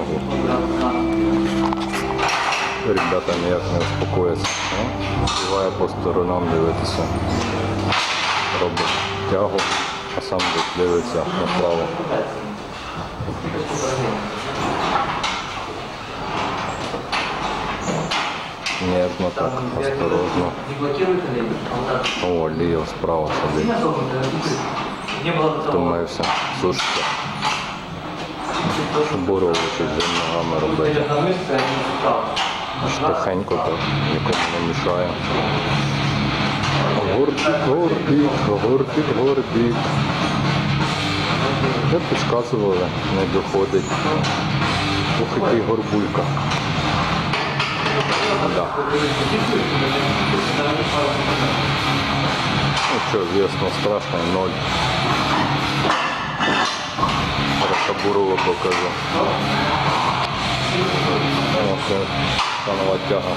ногу. Ребята ніяк не успокояться. Співає по сторонам дивитися. Робить тягу, а сам дивиться направо. Нежно так, осторожно. О, Ліо справа сидить. Того. Втомився, сушиться Буров щось з ногами робити. Эти на мышцы, они справа. Аж тихенько так, нікому не мішає. Горбік, горбік, горбік, горбік. Вже підказували, не доходить. Ох, який горбулька. Да. Ну що, звісно, страшно, ноль. Кабурова покажу. Ось станова тяга.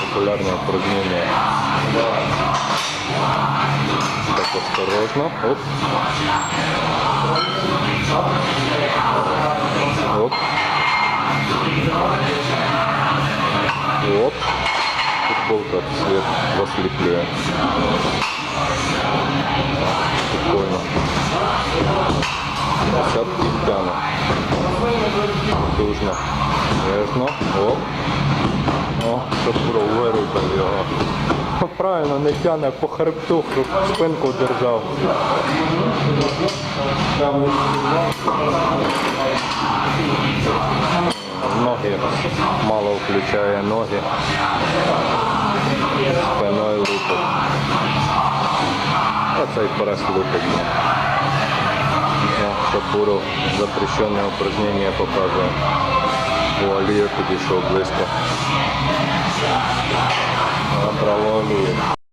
Популярне упражнення. Так осторожно. Оп. Оп. Оп. Футболка цвет вас леплее. Дружно. Нежно. Оп. О, щоб вирубав його. Правильно, не тяне по хребту, щоб спинку держав. Ноги мало включає ноги. Спиною лупить. Оцей прес лупить. О, Шапуров запрещенное упражнение показывал. У Алия подошел близко. Набрало Алію.